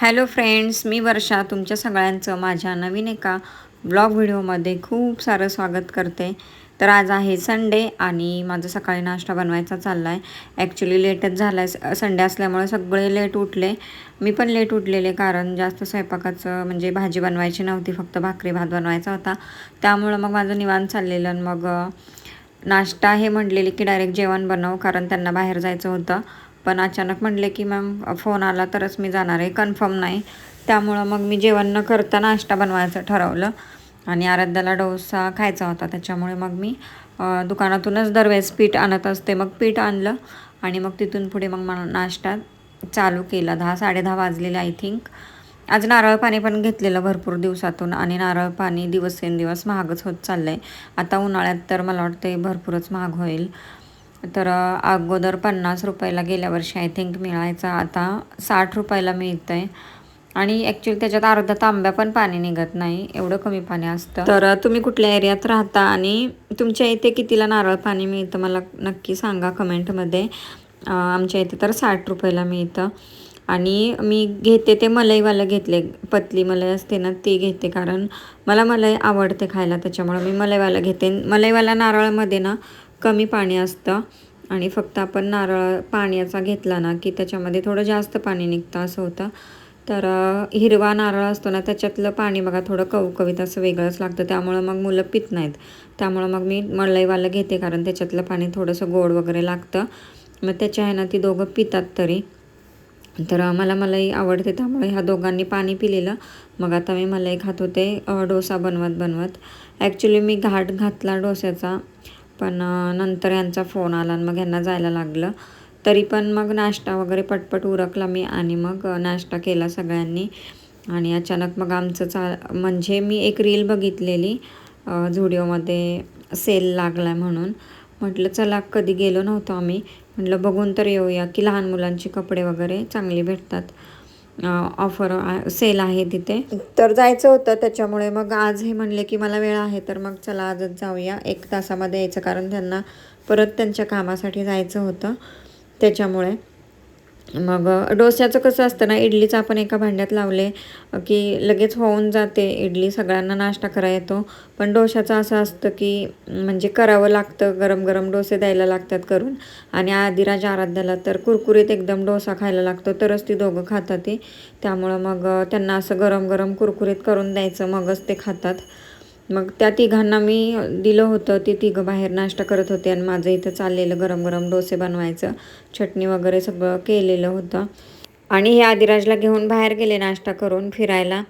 Hello friends मी वर्षा तुमच्या सगळ्यांचं माझ्या नवीन एका ब्लॉग व्हिडिओमध्ये खूप सारं स्वागत करते. तर आज आहे संडे आणि माझं सकाळी नाश्ता बनवायचा चालला आहे ॲक्च्युली लेटच झाला आहे संडे असल्यामुळे सगळे लेट उठले. मी पण लेट उठलेले कारण जास्त स्वयंपाकाचं म्हणजे भाजी बनवायची नव्हती फक्त भाकरी भात बनवायचा होता. त्यामुळं मग माझं निवांत चाललेलं आणि मग नाश्ता हे म्हटलेले की डायरेक्ट जेवण बनव कारण त्यांना बाहेर जायचं होतं. पण अचानक म्हणले की मॅम फोन आला तरच मी जाणार आहे. कन्फर्म नाही. त्यामुळं मग मी जेवण न करता नाश्ता बनवायचं ठरवलं. आणि आराध्याला डोसा खायचा होता. त्याच्यामुळे मग मी दुकानातूनच दरवेळेस पीठ आणत असते. मग पीठ आणलं आणि मग तिथून पुढे मग मला नाश्ता चालू केला. दहा साडेदहा वाजलेले आय थिंक आज नारळ पाणी पण घेतलेलं भरपूर दिवसातून आणि नारळ पाणी दिवसेंदिवस महागच होत चाललं आहे आता उन्हाळ्यात तर मला वाटते भरपूरच महाग होईल. तर अगोदर पन्नास रुपयाला गेल्या वर्षी आय थिंक मिळायचा. आता साठ रुपयाला मिळतं आहे आणि ॲक्च्युली त्याच्यात अर्धा तांब्या पण पाणी निघत नाही. एवढं कमी पाणी असतं. तर तुम्ही कुठल्या एरियात राहता? आणि तुमच्या इथे कितीला नारळ पाणी मिळतं? मला नक्की सांगा कमेंटमध्ये. आमच्या इथे तर साठ रुपयाला मिळतं. आणि मी घेते ते मलईवालं घेतले. पतली मलई असते ना ती घेते. कारण मला मलई आवडते खायला. त्याच्यामुळे मी मलईवाला घेते. मलईवाला नारळामध्ये ना कमी पाणी असतं आणि फक्त आपण नारळ पाण्याचा घेतला ना की त्याच्यामध्ये थोडं जास्त पाणी निघतं असं होतं. तर हिरवा नारळ असतो ना त्याच्यातलं पाणी बघा थोडं कवकवीत असं वेगळंच लागतं. त्यामुळं मग मुलं पित नाहीत. त्यामुळं मग मी मलईवालं घेते कारण त्याच्यातलं पाणी थोडंसं गोड वगैरे लागतं. मग त्याच्या आहे ना ती दोघं पितात तरी. तर मला मलाई आवडते त्यामुळे ह्या दोघांनी पाणी पिलेलं. मग आता मी मलाई खात होते डोसा बनवत बनवत. ॲक्च्युली मी घाट घातला डोस्याचा. पण नंतर यांचा फोन आला आणि मग यांना जायला लागलं. तरी पण मग नाश्ता वगैरे पटपट उरकला मी आणि मग नाश्ता केला सगळ्यांनी. आणि अचानक मग आमचं चा म्हणजे मी एक रील बघितलेली झुडिओमध्ये सेल लागला म्हणून. म्हटलं चला कधी गेलो नव्हतो आम्ही. म्हटलं बघून तर येऊया की लहान मुलांचे कपडे वगैरे चांगले भेटतात. ऑफर सेल आहे तिथे. तर जायचं होतं त्याच्यामुळे मग आज हे म्हणले की मला वेळ आहे तर मग चला आजच जाऊया. एक तासामध्ये यायचं कारण त्यांना परत त्यांच्या कामासाठी जायचं होतं त्याच्यामुळे. मग डोस्याचं कसं असतं ना इडलीचं आपण एका भांड्यात लावले की लगेच होऊन जाते इडली सगळ्यांना नाश्ता करा येतो. पण डोशाचं असं असतं की म्हणजे करावं लागतं गरम गरम डोसे द्यायला लागतात करून. आणि आदिराज आराध्याला तर कुरकुरीत एकदम डोसा खायला लागतो तरच ती दोघं खातात ते. त्यामुळं मग त्यांना असं गरम गरम कुरकुरीत करून द्यायचं मगच ते खातात. मग त्या तिघांना मी दिलं होतं. ते तिघं बाहेर नाश्ता करत होते आणि माझं इथं चाललेलं गरम गरम डोसे बनवायचं. चटणी वगैरे सगळं केलेलं होतं. आणि हे आदिराजला घेऊन बाहेर गेले नाश्ता करून फिरायला.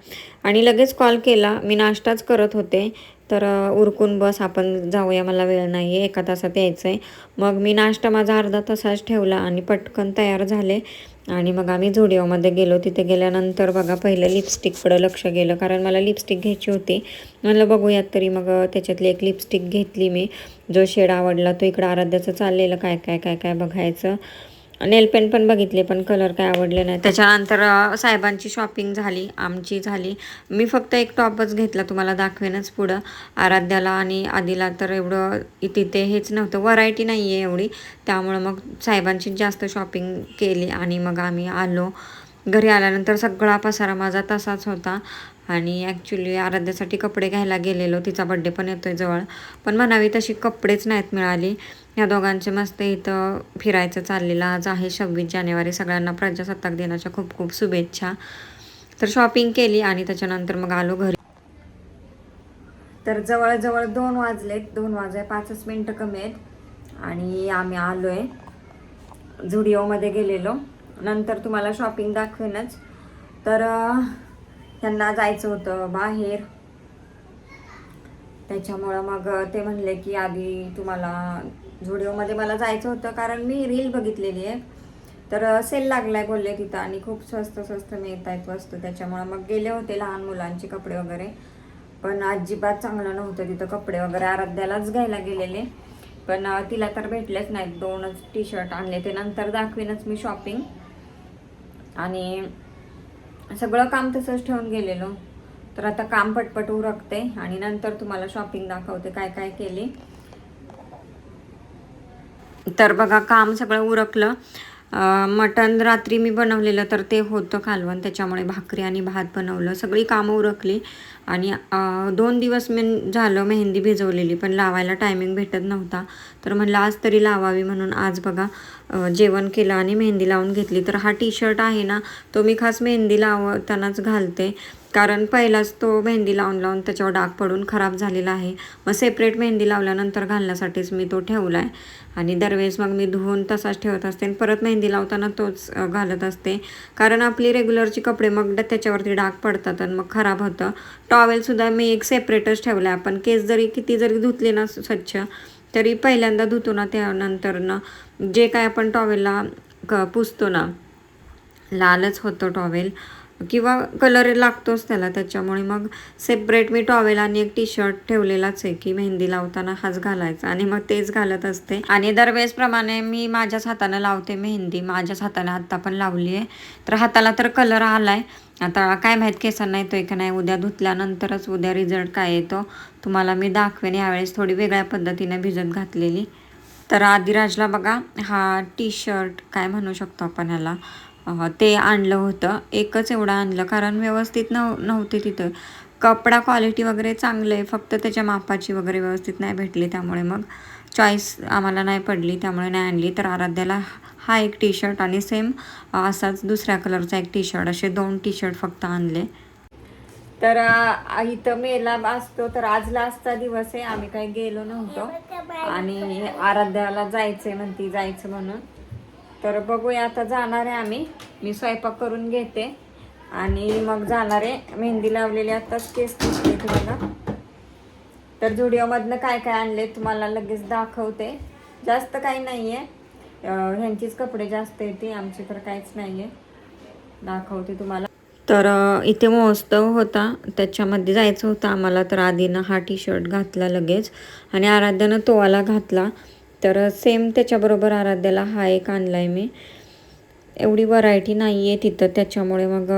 आणि लगेच कॉल केला. मी नाश्ताच करत होते. तर उरकून बस आपण जाऊया मला वेळ नाही आहे एका तासात यायचं आहे मग मी नाश्ता माझा अर्धा तासाच ठेवला आणि पटकन तयार झाले. आणि मग आम्ही झुडिओमध्ये गेलो. तिथे गेल्यानंतर बघा पहिलं लिपस्टिककडं लक्ष गेलं. कारण मला लिपस्टिक घ्यायची होती. म्हणलं बघूयात तरी मग त्याच्यातली एक लिपस्टिक घेतली मी. जो शेड आवडला तो इकडं आराध्याचं चाललेलं. काय काय काय काय बघायचं. नेलपेन पण बघितले पण कलर काय आवडले नाही. त्याच्यानंतर साहेबांची शॉपिंग झाली आमची झाली. मी फक्त एक टॉपच घेतला तुम्हाला दाखवेनच पुढं. आराध्याला आणि आधीला तर एवढं तिथे हेच नव्हतं. व्हरायटी नाही आहे एवढी. त्यामुळं मग साहेबांची जास्त शॉपिंग केली आणि मग आम्ही आलो. घरी आल्यानंतर सगळा पसारा माझा तसाच होता. आणि ॲक्च्युली आराध्यासाठी कपडे घ्यायला गेलेलो. तिचा बड्डे पण येतो आहे जवळ. पण म्हणावी तशी कपडेच नाहीत मिळाली. या दोघांचे मस्त इथं फिरायचं चाललेलं. आज आहे सव्वीस जानेवारी. सगळ्यांना प्रजासत्ताक दिनाच्या खूप खूप शुभेच्छा. तर शॉपिंग केली आणि त्याच्यानंतर मग आलो घरी. तर जवळजवळ दोन वाजलेत. दोन वाजले पाचच मिनटं कमी आहेत आणि आम्ही आलो आहे झुडिओमध्ये गेलेलो. नंतर तुम्हाला शॉपिंग दाखवेनच. तर त्यांना जायचं होतं बाहेर. त्याच्यामुळं मग ते म्हणले की आधी तुम्हाला झुडिओमध्ये मला जायचं होतं कारण मी रील बघितलेली आहे. तर सेल लागलाय बोलले तिथं आणि खूप स्वस्त स्वस्त मिळत आहेत वस्तू. त्याच्यामुळं मग गेले होते लहान मुलांचे कपडे वगैरे. पण अजिबात चांगलं नव्हतं तिथं कपडे वगैरे. आराध्यालाच घ्यायला गेलेले. पण तिला तर भेटलेच नाहीत. दोनच टी शर्ट आणले. ते नंतर दाखवीनच मी शॉपिंग. आणि सगळं काम तसंच ठेवून गेलेलो. तर आता काम पटपट उरकते आणि नंतर तुम्हाला शॉपिंग दाखवते काय काय केले. तर बघा काम सगळं उरकलं. मटण रात्री मी बनवलेलं तर ते होतं कालवण त्याच्यामुळे भाकरी आणि भात बनवलं. सगळी कामं उरकली आणि दोन दिवस मी झालं मेहंदी भिजवलेली पण लावायला टायमिंग भेटत नव्हता. तर म्हणलं आज तरी लावावी म्हणून आज बघा जेवण केलं आणि मेहंदी लावून घेतली. तर हा टी शर्ट आहे ना तो मी खास मेहंदी लावतानाच घालते. कारण पहिलाच तो मेहंदी लावून लावून त्याच्यावर डाग पडून खराब झालेला आहे. मग सेपरेट मेहंदी लावल्यानंतर घालण्यासाठीच मी तो ठेवला आहे आणि दरवेळेस मग मी धुवून तसाच ठेवत असते आणि परत मेहंदी लावताना तोच घालत असते. कारण आपली रेग्युलरची कपडे मग त्याच्यावरती डाग पडतात आणि मग खराब होतं. टॉवेलसुद्धा मी एक सेपरेटच ठेवला आहे आपण केस जरी किती जरी धुतले ना स्वच्छ तरी पहिल्यांदा धुतो ना त्यानंतर ना जे काय आपण टॉवेलला क पुसतो ना लालच होतो टॉवेल किंवा कलर लागतोच त्याला त्याच्यामुळे मग सेपरेट मी टॉवेल आणि एक टी शर्ट ठेवलेलाच आहे की मेहंदी लावताना हाच घालायचा. आणि मग तेच घालत असते. आणि दरवेळेसप्रमाणे मी माझ्याच हाताने लावते मेहंदी. माझ्याच हाताने आत्ता पण लावली आहे. तर हाताला तर कलर आलाय. आता काय माहीत केसांना येतोय का नाही. उद्या धुतल्यानंतरच उद्या रिझल्ट काय येतो. तुम्हाला मी दाखवेन. यावेळेस थोडी वेगळ्या पद्धतीने भिजत घातलेली. तर आदिराजला बघा हा टी शर्ट काय म्हणू शकतो आपण ह्याला? ते आणलं होतं. एकच एवढं आणलं कारण व्यवस्थित नव नव्हते तिथं. कपडा क्वालिटी वगैरे चांगलं आहे फक्त त्याच्या मापाची वगैरे व्यवस्थित नाही भेटली त्यामुळे मग चॉईस आम्हाला नाही पडली त्यामुळे नाही आणली. तर आराध्याला हा एक टी शर्ट आणि सेम असाच दुसऱ्या कलरचा एक टी शर्ट असे दोन टी शर्ट फक्त आणले. तर इथं मेला असतो तर आज लास्टचा दिवस आहे आम्ही काही गेलो नव्हतो. आणि आराध्याला जायचंय म्हणती जायचं म्हणून. तर बघूया आता जाणार आहे आम्ही. मी स्वयंपाक करून घेते. आणि मग जाणार आहे. मेहंदी लावलेली आताच केस दिसते तुम्हाला. तर झुडिओमधनं काय काय आणले तुम्हाला लगेच दाखवते. जास्त काही नाही आहे ह्यांचीच कपडे जास्त येते आमची तर काहीच नाही आहे दाखवते तुम्हाला. तर इथे महोत्सव होता. त्याच्यामध्ये जायचं होतं आम्हाला. तर आधीनं हा टी शर्ट घातला लगेच. आणि आराध्यानं तोवाला घातला. तर सेम त्याच्याबरोबर आराध्याला हा एक आणला आहे मी. एवढी व्हरायटी नाही आहे तिथं त्याच्यामुळे मग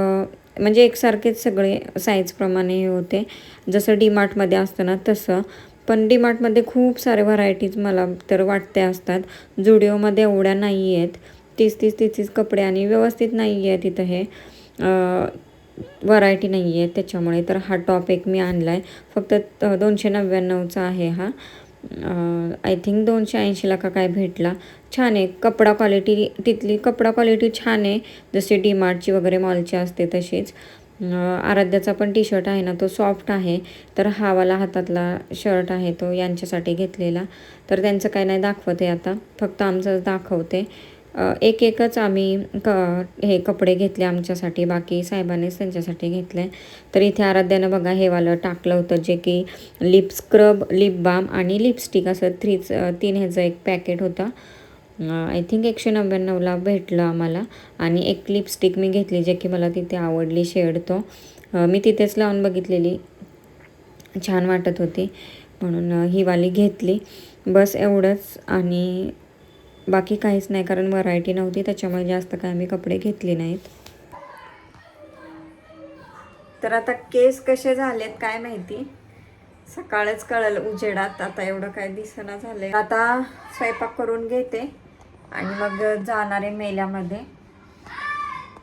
म्हणजे एकसारखेच सगळे साईजप्रमाणे हे होते. जसं डीमार्टमध्ये असतं ना तसं. पण डीमार्टमध्ये खूप सारे व्हरायटीज मला तर वाटते असतात. जुडिओमध्ये एवढ्या नाही आहेत तीस तीस तीस तीस कपडे आणि व्यवस्थित नाही आहे तिथं हे. व्हरायटी नाही आहे त्याच्यामुळे. तर हा टॉप एक मी आणला आहे फक्त दोनशे नव्याण्णवचा आहे हा. आय थिंक दोनशे ऐंशीला का काय भेटला. छान आहे. कपडा क्वालिटी तिथली कपडा क्वालिटी छान आहे. जसे डी मार्टची वगैरे मॉलची असते तशीच. आराध्याचा पण टी शर्ट आहे ना तो सॉफ्ट आहे. तर हावाला हातातला शर्ट आहे तो यांच्यासाठी घेतलेला. तर त्यांचं काही नाही दाखवते आता. फक्त आमचंच दाखवते. एक एकच आम्ही क हे कपडे घेतले आमच्यासाठी बाकी साहेबांनीच त्यांच्यासाठी घेतले. तर इथे आराध्यानं बघा हे वालं टाकलं होतं जे की लिप स्क्रब लिप बाम आणि लिपस्टिक असं थ्रीच तीन ह्याचं एक पॅकेट होतं. आय थिंक एकशे नव्याण्णवला भेटलं आम्हाला. आणि एक लिपस्टिक मी घेतली जे की मला तिथे आवडली शेड तो. मी तिथेच लावून बघितलेली. छान वाटत होती. म्हणून ही वाली घेतली. बस एवढंच आणि बाकी काहीच नाही कारण व्हरायटी नव्हती त्याच्यामुळे जास्त काय मी कपडे घेतले नाहीत. तर आता केस कसे झालेत काय माहिती? सकाळच कळलं उजेडात आता एवढं काय दिसना झालंय. आता स्वयंपाक करून घेते आणि मग जाणारे मेल्यामध्ये.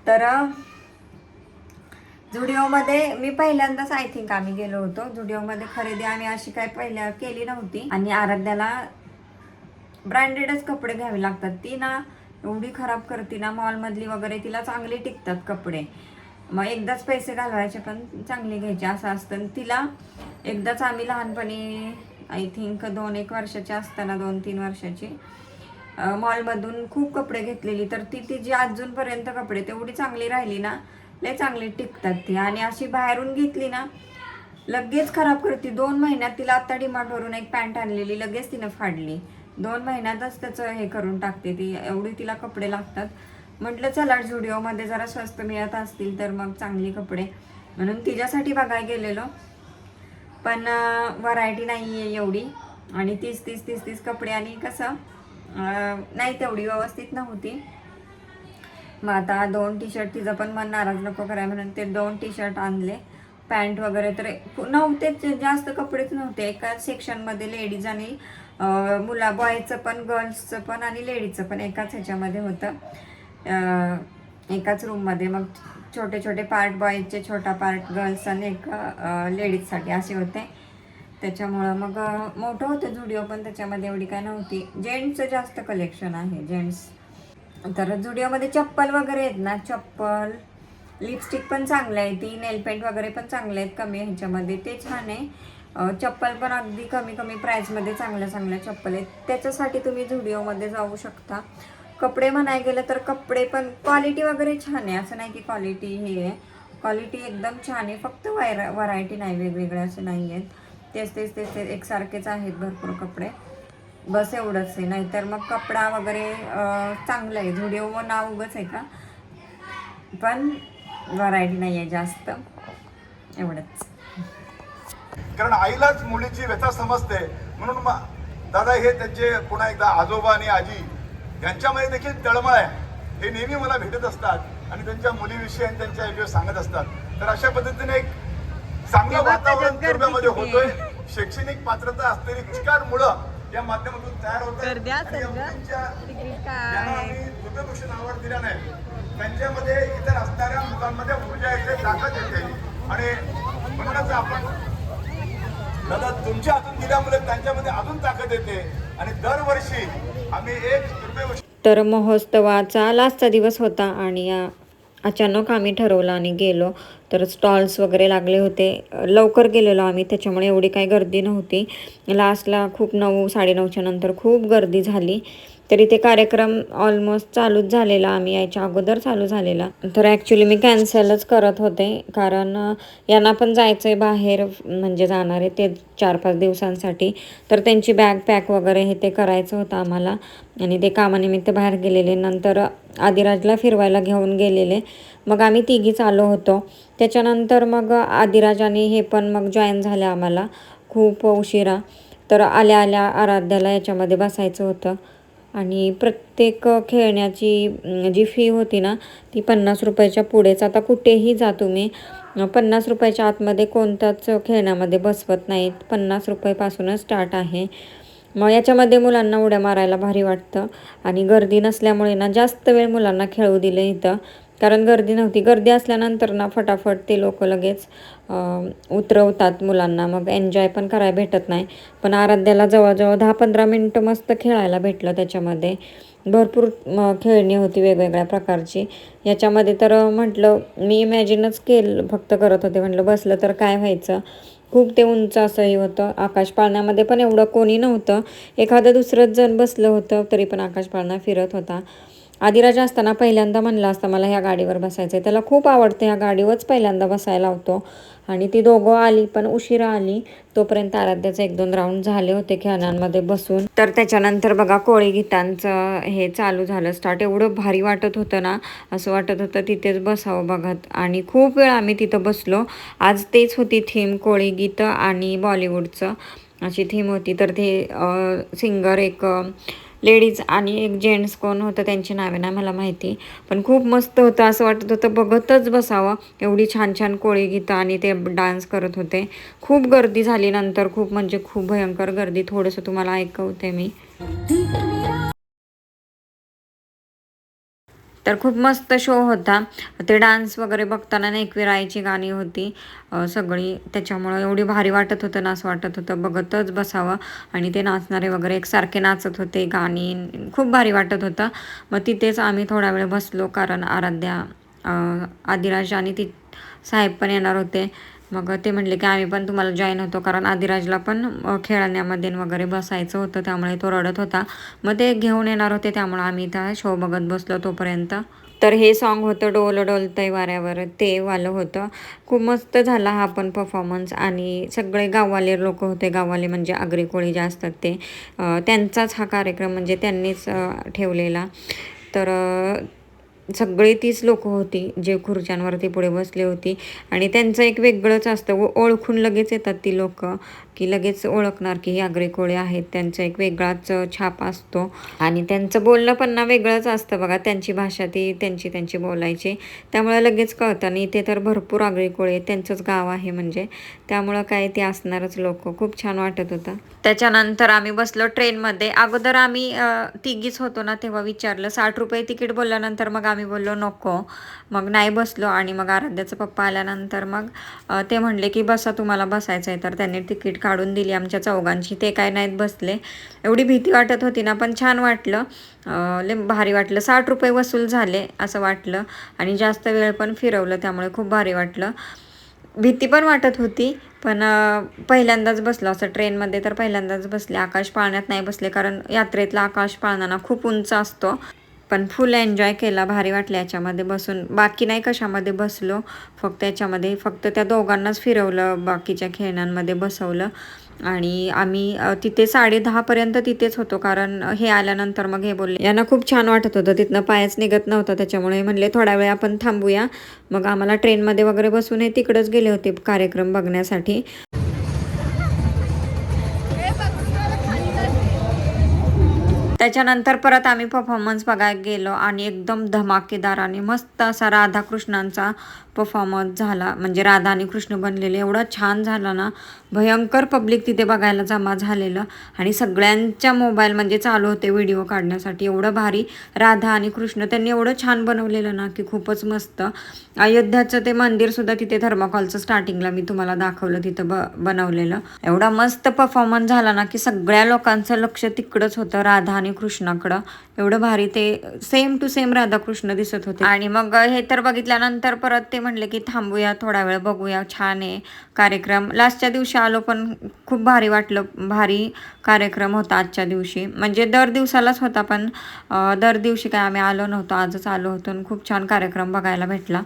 तर झुडिओमध्ये मी पहिल्यांदाच आय थिंक आम्ही गेलो होतो. झुडिओमध्ये खरेदी आम्ही अशी काय पहिल्या केली नव्हती. आणि आराध्याला ब्रँडेडच कपडे घ्यावे लागतात. ती ना एवढी खराब करते ना मॉलमधली वगैरे तिला चांगले टिकतात कपडे. मग एकदाच पैसे घालवायचे पण चांगले घ्यायचे. असं असतं. आणि तिला एकदाच आम्ही लहानपणी आय थिंक दोन एक वर्षाची असताना दोन तीन वर्षाची मॉलमधून खूप कपडे घेतलेली. तर ती तिची अजूनपर्यंत कपडे तेवढी चांगली राहिली ना लय चांगली टिकतात ती. आणि अशी बाहेरून घेतली ना लगेच खराब करते. दोन महिन्यात तिला आत्ता डिमांडवरून एक पॅन्ट आणलेली लगेच तिनं फाडली. दोन महिन्यातच त्याचं हे करून टाकते ती. एवढी तिला कपडे लागतात. म्हटलं चला झुडिओमध्ये जरा स्वस्त मिळत असतील तर मग चांगली कपडे. म्हणून तिच्यासाठी बघायला गेलेलो. पण व्हरायटी नाही आहे एवढी. आणि तीस तीस तीस तीस कपडे आणि कसं नाही तेवढी व्यवस्थित नव्हती. मग आता दोन टी शर्ट तिचं पण मन नाराज नको कराय म्हणून ते दोन टी शर्ट आणले. पॅन्ट वगैरे तर नव्हतेच जास्त कपडेच नव्हते. एका सेक्शनमध्ये लेडीज आणि मुला बॉयचं पण गर्ल्सचं पण आणि लेडीजचं पण एकाच ह्याच्यामध्ये होतं. एकाच रूममध्ये मग छोटे छोटे पार्ट बॉयजचे छोटा पार्ट गर्ल्स आणि एक लेडीजसाठी असे होते. त्याच्यामुळं मग मोठं होतं झुडिओ पण त्याच्यामध्ये एवढी काय नव्हती. जेंट्सचं जास्त कलेक्शन आहे जेंट्स तर झुडिओमध्ये चप्पल वगैरे आहेत ना चप्पल. लिपस्टिक पण चांगलं आहे ती नेल पेंट वगैरे पण चांगले आहेत कमी ह्याच्यामध्ये. ते छान आहे. चप्पल पण अगदी कमी कमी प्राईसमध्ये चांगल्या चांगल्या चप्पल आहेत. त्याच्यासाठी तुम्ही झुडिओमध्ये जाऊ शकता. कपडे म्हणाय गेलं तर कपडे पण क्वालिटी वगैरे छान आहे. असं नाही की क्वालिटी हे आहे. क्वालिटी एकदम छान आहे. फक्त वायरा व्हरायटी नाही वेगवेगळ्या असे नाही आहेत. तेच तेच तेच तेच एकसारखेच आहेत भरपूर कपडे. बस एवढंच आहे. नाहीतर मग कपडा वगैरे चांगलं आहे. झुडिओ व नाव उगंच आहे का? पण व्हरायटी नाही आहे जास्त. एवढंच. कारण आईलाच मुलीची व्यथा समजते. म्हणून दादा हे त्यांचे पुन्हा एकदा आजोबा आणि आजी यांच्यामध्ये देखील तळमळ आहे. हे नेहमी मला भेटत असतात आणि त्यांच्या मुलीविषयी आणि त्यांच्या विषयी सांगत असतात. तर अशा पद्धतीने एक चांगलं वातावरण किती होतोय. शैक्षणिक पात्रता असलेली चिकार मुलं या माध्यमातून तयार होत आहेत. गर्दी आणि असेल या गं. मुलींच्या तिकीट ज्यांना काय आम्ही दुर्गभूषण आवड दिला नाही त्यांच्यामध्ये इतर असणाऱ्या मुलांमध्ये ऊर्जा येते ताकद येते. आणि म्हणूनच आपण दादा तुमच्या हातून दिल्यामुळे त्यांच्यामध्ये अजून ताकद येते. आणि दरवर्षी आम्ही एक तर महोत्सवाचा लास्टचा दिवस होता आणि अचानक आम्ही ठरवलं आणि गेलो. तर स्टॉल्स वगैरे लागले होते. लवकर गेलेलो आम्ही त्याच्यामुळे एवढी काही गर्दी नव्हती. लास्टला खूप नऊ साडेनऊच्या नंतर खूप गर्दी झाली. तरी ते कार्यक्रम ऑलमोस्ट चालूच झालेला आम्ही यायच्या अगोदर चालू झालेला. तर ॲक्च्युली मी कॅन्सलच करत होते कारण यांना पण जायचं आहे बाहेर म्हणजे जाणार आहे ते चार पाच दिवसांसाठी. तर त्यांची बॅग पॅक वगैरे हे ते करायचं होतं आम्हाला आणि ते कामानिमित्त बाहेर गेलेले. नंतर आदिराजला फिरवायला घेऊन गेलेले. मग आम्ही तिघीच आलो होतो. त्याच्यानंतर मग आदिराजाने हे पण मग जॉईन झाले आम्हाला. खूप उशिरा. तर आल्या आल्या आराध्याला याच्यामध्ये बसायचं होतं. आणि प्रत्येक खेळण्याची जी फी होती ना ती पन्नास रुपयाच्या पुढेच. आता कुठेही जा तुम्ही. पन्नास रुपयाच्या आतमध्ये कोणत्याच खेळण्यामध्ये बसवत नाहीत. पन्नास रुपयेपासूनच स्टार्ट आहे. मग याच्यामध्ये मुलांना उड्या मारायला भारी वाटतं. आणि गर्दी नसल्यामुळे ना जास्त वेळ मुलांना खेळू दिले इथं. कारण गर्दी नव्हती. गर्दी असल्यानंतर ना फटाफट ते लोक लगेच उतरवतात मुलांना. मग एन्जॉय पण करायला भेटत नाही. पण आराध्याला जवळजवळ दहा पंधरा मिनटं मस्त खेळायला भेटलं त्याच्यामध्ये. भरपूर खेळणी होती वेगवेगळ्या प्रकारची. याच्यामध्ये तर म्हटलं मी इमॅजिनच केलं फक्त करत होते. म्हटलं बसलं तर काय व्हायचं? खूप ते उंच असंही होतं. आकाश पाळण्यामध्ये पण एवढं कोणी नव्हतं. एखादं दुसरंच जण बसलं होतं तरी पण आकाश पाळणा फिरत होता. आदिराजा असताना पहिल्यांदा म्हणला असता मला ह्या गाडीवर बसायचं आहे त्याला खूप आवडते ह्या गाडीवरच पहिल्यांदा बसायला होतो. आणि ती दोघं आली पण उशिरा आली. तोपर्यंत आराध्याचे एक दोन राऊंड झाले होते खेळण्यांमध्ये बसून. तर त्याच्यानंतर बघा कोळी गीतांचं हे चालू झालं स्टार्ट एवढं भारी वाटत होतं ना असं वाटत होतं तिथेच बसावं बघत. आणि खूप वेळ आम्ही तिथं बसलो. आज तेच होती थीम कोळी गीतं आणि बॉलिवूडचं अशी थीम होती. तर ते सिंगर एक लेडीज आणि एक जेंट्स कोण होतं त्यांची नावे ना मला माहिती. पण खूप मस्त होतं असं वाटत होतं बघतच बसावं. एवढी छान छान कोळी गीतं आणि ते डान्स करत होते. खूप गर्दी झाली नंतर खूप म्हणजे खूप भयंकर गर्दी. थोडंसं तुम्हाला ऐकवते मी. तर खूप मस्त शो होता. ते डान्स वगैरे बघताना ना एकविरायची गाणी होती. सगळी. त्याच्यामुळं एवढी भारी वाटत होतं नाच वाटत होतं. बघतच बसावं. आणि ते नाचणारे वगैरे एकसारखे नाचत होते. गाणी खूप भारी वाटत होतं. मग तिथेच आम्ही थोडा वेळ बसलो कारण आराध्या आदिराज आणि ती साहेब पण येणार होते. मग ते म्हणले की आम्ही पण तुम्हाला जॉईन होतो कारण आदिराजला पण खेळण्यामध्ये वगैरे बसायचं होतं त्यामुळे तो रडत होता. मग ते घेऊन येणार होते त्यामुळे आम्ही त्या शो बघत बसलो तोपर्यंत. तर हे सॉन्ग होतं डोल डोलतंय वाऱ्यावर ते वालं होतं. खूप मस्त झाला हा पण परफॉर्मन्स आणि सगळे गाववाले लोक होते गाववाले म्हणजे आगरी कोळी जे असतात ते त्यांचाच हा कार्यक्रम म्हणजे त्यांनीच ठेवलेला. तर सगळी तीच लोक होती जे खुर्च्यांवरती पुढे बसले होती. आणि त्यांचं एक वेगळंच असतं व ओळखून लगेच येतात ती लोक. की लगेच ओळखणार की हे आगरी कोळी आहेत त्यांचा एक वेगळाच छाप असतो. आणि त्यांचं बोलणं पण ना वेगळंच असतं बघा. त्यांची भाषा ती त्यांची त्यांची बोलायची. त्यामुळे लगेच कळतं. आणि इथे तर भरपूर आगरी कोळी आहेत. त्यांचंच गाव आहे म्हणजे. त्यामुळं काय ते असणारच लोक. खूप छान वाटत होतं. त्याच्यानंतर आम्ही बसलो ट्रेनमध्ये. अगोदर आम्ही तिघीच होतो ना तेव्हा विचारलं. साठ रुपये तिकीट बोलल्यानंतर मग आम्ही बोललो नको. मग नाही बसलो. आणि मग आराध्याचा पप्पा आल्यानंतर मग ते म्हणले की बसा तुम्हाला बसायचं आहे तर त्यांनी तिकीट काढून दिली आमच्या चौघांची. ते काय नाहीत बसले. एवढी भीती वाटत होती ना पण छान वाटलं. लय भारी वाटलं. साठ रुपये वसूल झाले असं वाटलं आणि जास्त वेळ पण फिरवलं त्यामुळे खूप भारी वाटलं. भीती पण वाटत होती पण पहिल्यांदाच बसलो. असं ट्रेनमध्ये तर पहिल्यांदाच बसले. आकाश पाळण्यात नाही बसले कारण यात्रेतला आकाश पाळणा खूप उंच असतो. पण फुल एन्जॉय केला भारी वाटलं याच्यामध्ये बसून. बाकी नाही कशामध्ये बसलो फक्त याच्यामध्ये फक्त त्या दोघांनाच फिरवलं बाकीच्या खेळण्यांमध्ये बसवलं. आणि आम्ही तिथे साडे दहापर्यंत तिथेच होतो कारण हे आल्यानंतर मग हे बोलले यांना खूप छान वाटत होतं तिथनं पायच निघत नव्हता त्याच्यामुळे म्हणले थोडा वेळ आपण थांबूया. मग आम्हाला ट्रेनमध्ये वगैरे बसून हे तिकडंच गेले होते कार्यक्रम बघण्यासाठी. त्याच्यानंतर परत आम्ही परफॉर्मन्स बघायला गेलो आणि एकदम धमाकेदार आणि मस्त असा राधाकृष्णांचा परफॉर्मन्स झाला म्हणजे राधा आणि कृष्ण बनलेले एवढा छान झाला ना. भयंकर पब्लिक तिथे बघायला जमा झालेलं. आणि सगळ्यांच्या मोबाईल म्हणजे चालू होते व्हिडिओ काढण्यासाठी. एवढं भारी राधा आणि कृष्ण त्यांनी एवढं छान बनवलेलं ना की खूपच मस्त. अयोध्याचं ते मंदिरसुद्धा तिथे थर्माकॉलचं स्टार्टिंगला मी तुम्हाला दाखवलं तिथं ब बनवलेलं. एवढा मस्त परफॉर्मन्स झाला ना की सगळ्या लोकांचं लक्ष तिकडंच होतं राधा आणि कृष्णाकडं. एवढं भारी ते सेम टू सेम राधाकृष्ण दिसत होते. आणि मग हे तर बघितल्यानंतर परत ते म्हणलं की थांबूया थोडा वेळ बघूया छान आहे कार्यक्रम. लास्टच्या दिवशी आलो पण खूप भारी वाटलं भारी कार्यक्रम होता आजच्या दिवशी. म्हणजे दर दिवसालाच होता पण दर दिवशी काय आम्ही आलो नव्हतो आजच आलो होतो आणि खूप छान कार्यक्रम बघायला भेटला.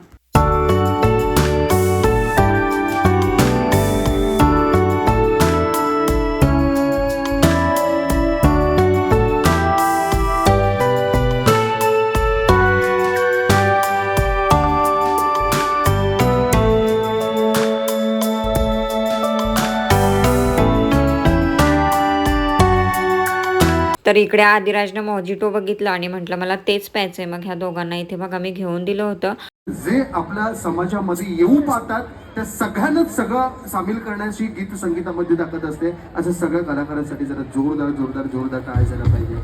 तर इकडे आदिराजनं मॉजिटो बघितलं आणि म्हटलं मला तेच प्यायचंय. मग ह्या दोघांना इथे बघा मी घेऊन दिलं होतं. जे आपल्या समाजामध्ये येऊ पाहतात त्या सगळ्यांनाच सगळं सामील करण्याची गीत संगीतामध्ये ताकद असते. असं सगळ्या कलाकारांसाठी जरा जोरदार जोरदार जोरदार काय झाला पाहिजे.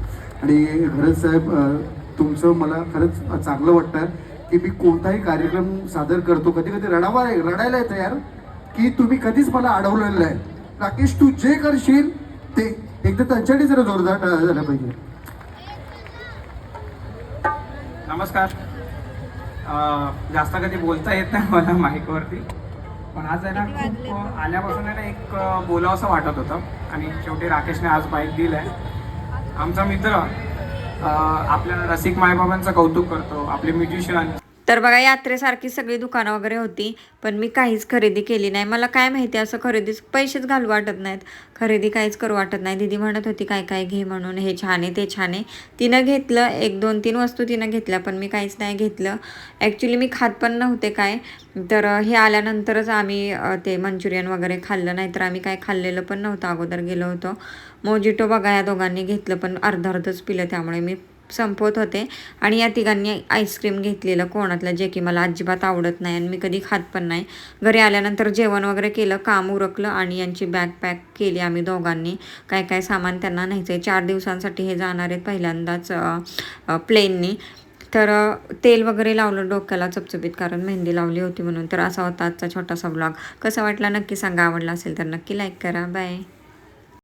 आणि खरंच साहेब तुमचं मला खरंच चांगलं वाटतं की मी कोणताही कार्यक्रम सादर करतो. कधी कधी रडावा रडायला येतं यार. की तुम्ही कधीच मला अडवलेलं आहे राकेश तू जे करशील ते एकदा त्यांच्यासाठी जरा जोरदार टाळ्या झाल्या पाहिजे. नमस्कार. अं, जास्त कधी बोलता येत नाही मला माईकवरती. पण आज आहे ना खूप आल्यापासून आहे ना एक अं, बोलावंसं वाटत होतं. आणि शेवटी राकेशने आज बाईक दिलं आमचा मित्र अं, आपल्या रसिक मायबाबांचं कौतुक करतो आपले म्युझिशियन तर बघा यात्रेसारखी सगळी दुकानं वगैरे होती पण मी काहीच खरेदी केली नाही. मला काय माहिती असं खरेदी पैसेच घालू वाटत नाहीत. खरेदी काहीच करू वाटत नाही. दिदी म्हणत होती काय काय घे म्हणून हे छान आहे ते छान. आहे तिनं घेतलं एक दोन तीन वस्तू तिनं घेतल्या पण मी काहीच नाही घेतलं. ॲक्च्युली मी खात पण नव्हते काय. तर हे आल्यानंतरच आम्ही ते मंचुरियन वगैरे खाल्लं नाही तर आम्ही काय खाल्लेलं पण नव्हतं. अगोदर गेलो होतो. मोजिटो बघा या दोघांनी घेतलं पण अर्ध अर्धच पिलं त्यामुळे मी संपवत होते. आणि या तिघांनी आईस्क्रीम घेतलेलं कोणातलं? जे की मला अजिबात आवडत नाही आणि मी कधी खात पण नाही. घरी आल्यानंतर जेवण वगैरे केलं काम उरकलं आणि यांची बॅग पॅक केली आम्ही दोघांनी. काय काय सामान त्यांना न्यायचं आहे चार दिवसांसाठी हे जाणार आहेत पहिल्यांदाच प्लेननी तर तेल वगैरे लावलं डोक्याला चपचपीत कारण मेहंदी लावली होती म्हणून. तर असा होता आजचा छोटासा ब्लॉग कसा वाटला? नक्की सांगा. आवडला असेल तर नक्की लाईक करा. बाय